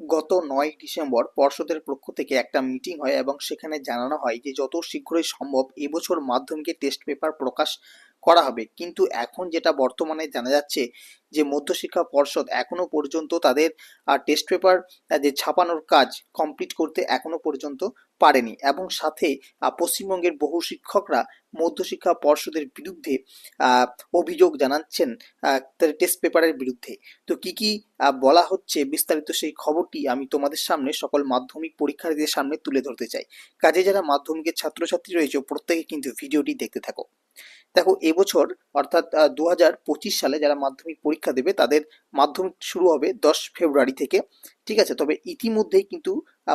গত নয় ডিসেম্বর পর্ষদের পক্ষ থেকে একটা মিটিং হয় এবং সেখানে জানানো হয় যে যত শীঘ্রই সম্ভব এবছর মাধ্যমিকের টেস্ট পেপার প্রকাশ করা হবে। কিন্তু এখন যেটা বর্তমানে জানা যাচ্ছে যে মধ্যশিক্ষা পর্ষদ এখনও পর্যন্ত তাদের টেস্ট পেপার যে ছাপানোর কাজ কমপ্লিট করতে এখনও পর্যন্ত পারেনি এবং সাথে পশ্চিমবঙ্গের বহু শিক্ষকরা মধ্যশিক্ষা পর্ষদের বিরুদ্ধে অভিযোগ জানাচ্ছেন টেস্ট পেপারের বিরুদ্ধে। তো কি কি বলা হচ্ছে বিস্তারিত সেই খবরটি আমি তোমাদের সামনে সকল মাধ্যমিক পরীক্ষার্থীদের সামনে তুলে ধরতে চাই। কাজে যারা মাধ্যমিকের ছাত্রছাত্রী রয়েছে প্রত্যেকে কিন্তু ভিডিওটি দেখতে থাকো। দেখো এবছর অর্থাৎ দু সালে যারা মাধ্যমিক পরীক্ষা দেবে তাদের মাধ্যমিক শুরু হবে দশ ফেব্রুয়ারি থেকে। ঠিক আছে? তবে ইতিমধ্যেই কিন্তু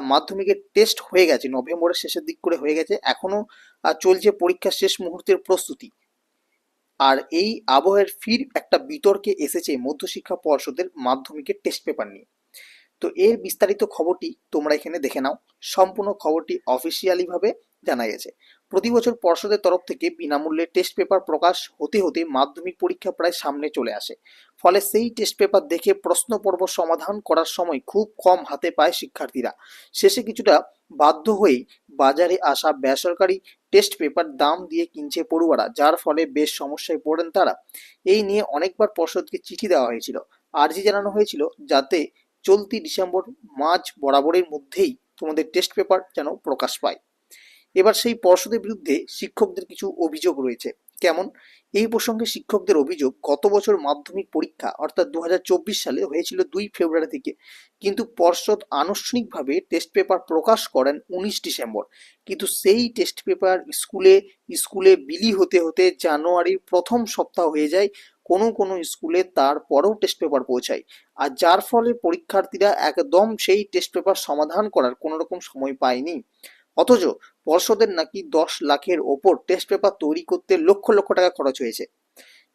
মাধ্যমিকের টেস্ট হয়ে গেছে। নভেম্বরের শেষের দিক করে হয়ে গেছে। এখনও আহ, চলছে পরীক্ষার শেষ মুহূর্তের প্রস্তুতি। আর এই আবহের ফির একটা বিতর্কে এসেছে মধ্যশিক্ষা পর্ষদের মাধ্যমিকের টেস্ট পেপার নিয়ে। তো এর বিস্তারিত খবরটি তোমরা এখানে দেখে নাও। সম্পূর্ণ খবরটি অফিসিয়ালি ভাবে জানা গেছে। প্রতি বছর পর্ষদের তরফ থেকে বিনামূল্যে টেস্ট পেপার প্রকাশ হতে হতে মাধ্যমিক পরীক্ষা প্রায় সামনে চলে আসে। ফলে সেই টেস্ট পেপার দেখে প্রশ্ন পর্ব সমাধান করার সময় খুব কম হাতে পায় শিক্ষার্থীরা। শেষে কিছুটা বাধ্য হয়েই বাজারে আসা বেসরকারি টেস্ট পেপার দাম দিয়ে কিনছে পড়ুয়ারা, যার ফলে বেশ সমস্যায় পড়েন তারা। এই নিয়ে অনেকবার পর্ষদকে চিঠি দেওয়া হয়েছিল। আর্জি জানানো হয়েছিল, যাতে চলতি ডিসেম্বর মার্চ বরাবরের মধ্যেই তোমাদের টেস্ট পেপার যেন প্রকাশ পায়। এবার সেই পর্ষদের বিরুদ্ধে শিক্ষকদের কিছু অভিযোগ রয়েছে। কেমন? এই প্রসঙ্গে শিক্ষকদের অভিযোগ, গত বছর মাধ্যমিক পরীক্ষা, অর্থাৎ দু হাজার চব্বিশ সালে হয়েছিল দুই ফেব্রুয়ারি থেকে। কিন্তু পর্ষদ আনুষ্ঠানিকভাবে টেস্ট পেপার প্রকাশ করেন উনিশ ডিসেম্বর। কিন্তু সেই টেস্ট পেপার স্কুলে স্কুলে বিলি হতে হতে জানুয়ারির প্রথম সপ্তাহ হয়ে যায়, কোনো কোনো স্কুলে তারপরেও টেস্ট পেপার পৌঁছায়। আর যার ফলে পরীক্ষার্থীরা একদম সেই টেস্ট পেপার সমাধান করার কোনো রকম সময় পায়নি। অথচ পর্ষদের নাকি দশ লাখের ওপর টেস্ট পেপার তৈরি করতে লক্ষ লক্ষ টাকা খরচ হয়েছে,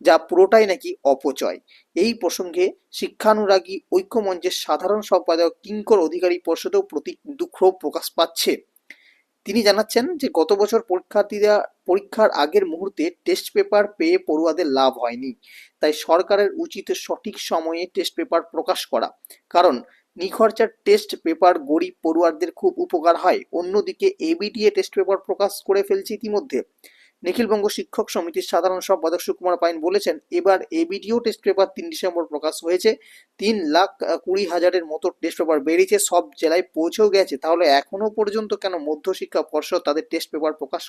যা পুরোটাই নাকি অপচয়। এই প্রসঙ্গে শিক্ষানুরাগী ঐক্যমঞ্চের সাধারণ সম্পাদক কিঙ্কর অধিকারী পর্ষদেও প্রতি দুঃখ প্রকাশ পাচ্ছে। তিনি জানাচ্ছেন যে, গত বছর পরীক্ষার্থীরা, পরীক্ষার আগের মুহূর্তে টেস্ট পেপার পেয়ে পড়ুয়াদের লাভ হয়নি। তাই সরকারের উচিত সঠিক সময়ে টেস্ট পেপার প্রকাশ করা। কারণ নিখরচার টেস্ট পেপার গরিব পড়ুয়ারদের খুব উপকার হয়। অন্যদিকে এবিটিএ টেস্ট পেপার প্রকাশ করে ফেলছে ইতিমধ্যে। নিখিলবঙ্গ শিক্ষক সমিতির সাধারণ সম্পাদক সুকুমার পাইন বলেছেন, এবার এবিডিও টেস্ট পেপার তিন ডিসেম্বর প্রকাশ হয়েছে। তিন লাখ কুড়ি হাজারের মতো টেস্ট পেপার বেরিয়েছে, সব জেলায় পৌঁছেও গেছে। তাহলে এখনও পর্যন্ত কেন মধ্যশিক্ষা পর্ষদ তাদের টেস্ট পেপার প্রকাশ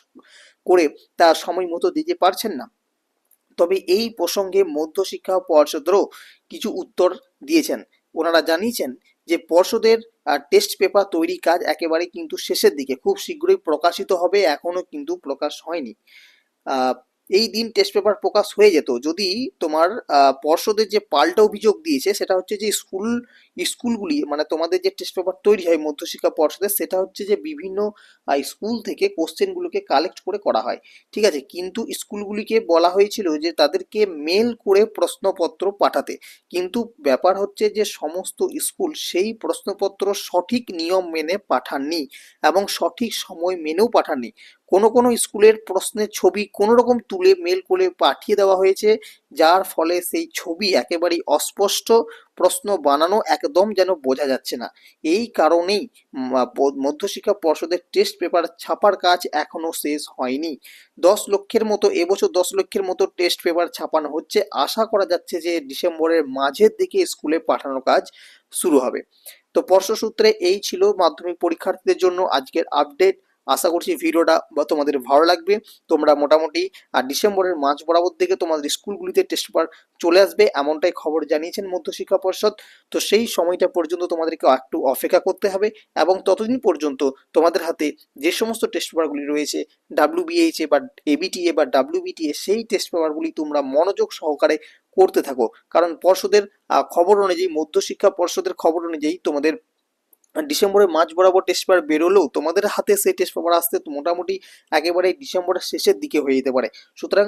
করে তা সময় মতো দিতে পারছেন না? তবে এই প্রসঙ্গে মধ্যশিক্ষা পর্ষদেরও কিছু উত্তর দিয়েছেন। ওনারা জানিয়েছেন যে পর্ষদের টেস্ট পেপার তৈরি কাজ একেবারে কিন্তু শেষের দিকে খুব শীঘ্রই প্রকাশিত হবে, এখনও কিন্তু প্রকাশ হয়নি। এই দিন টেস্ট পেপার প্রকাশ হয়ে যেত। যদি তোমার পর্ষদের যে পাল্টা অভিযোগ দিয়েছে, সেটা হচ্ছে যে স্কুল, স্কুলগুলি মানে তোমাদের যে টেস্ট পেপার তৈরি হয় মধ্যশিক্ষা পর্ষদের, সেটা হচ্ছে যে বিভিন্ন স্কুল থেকে কোশ্চেনগুলোকে কালেক্ট করে করা হয়। ঠিক আছে? কিন্তু স্কুলগুলিকে বলা হয়েছিল যে তাদেরকে মেল করে প্রশ্নপত্র পাঠাতে। কিন্তু ব্যাপার হচ্ছে যে সমস্ত স্কুল সেই প্রশ্নপত্র সঠিক নিয়ম মেনে পাঠাননি এবং সঠিক সময় মেনেও পাঠাননি। কোনো কোনো স্কুলের প্রশ্নের ছবি কোনো রকম তুলে মেল করে পাঠিয়ে দেওয়া হয়েছে, যার ফলে সেই ছবি একেবারেই অস্পষ্ট প্রশ্ন বানানো একদম যেন বোঝা যাচ্ছে না। এই কারণেই মধ্যশিক্ষা পর্ষদের টেস্ট পেপার ছাপার কাজ এখনও শেষ হয়নি। দশ লক্ষের মতো, এবছর দশ লক্ষের মতো টেস্ট পেপার ছাপানো হচ্ছে। আশা করা যাচ্ছে যে ডিসেম্বরের মাঝের দিকে স্কুলে পাঠানোর কাজ শুরু হবে। তো পর্ষ সূত্রে এই ছিল মাধ্যমিক পরীক্ষার্থীদের জন্য আজকের আপডেট আশা করছি ভিডিওটা বা তোমাদের ভালো লাগবে। তোমরা মোটামুটি আর ডিসেম্বরের মাঝ বরাবর থেকে তোমাদের স্কুলগুলিতে টেস্ট পেপার চলে আসবে, এমনটাই খবর জানিয়েছেন মধ্যশিক্ষা পর্ষদ। তো সেই সময়টা পর্যন্ত তোমাদেরকে একটু অপেক্ষা করতে হবে এবং ততদিন পর্যন্ত তোমাদের হাতে যে সমস্ত টেস্ট পেপারগুলি রয়েছে ডাব্লিউবিএইচএ বা এবিটিএ বা ডাব্লিউবিটিএ সেই টেস্ট পেপারগুলি তোমরা মনোযোগ সহকারে করতে থাকো। কারণ পর্ষদের খবর অনুযায়ী, মধ্যশিক্ষা পর্ষদের খবর অনুযায়ী তোমাদের ডিসেম্বরের মাঝ বরাবর টেস্ট পেপার বেরোলেও তোমাদের হাতে সেই টেস্ট পেপার আসতে মোটামুটি একেবারে ডিসেম্বরের শেষের দিকে হয়ে যেতে পারে। সুতরাং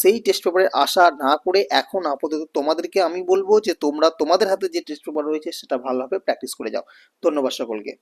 সেই টেস্ট পেপারের আশা না করে এখন আপাতত তোমাদেরকে আমি বলব যে তোমরা তোমাদের হাতে যে টেস্ট পেপার রয়েছে সেটা ভালোভাবে প্র্যাকটিস করে যাও। ধন্যবাদ সকলকে।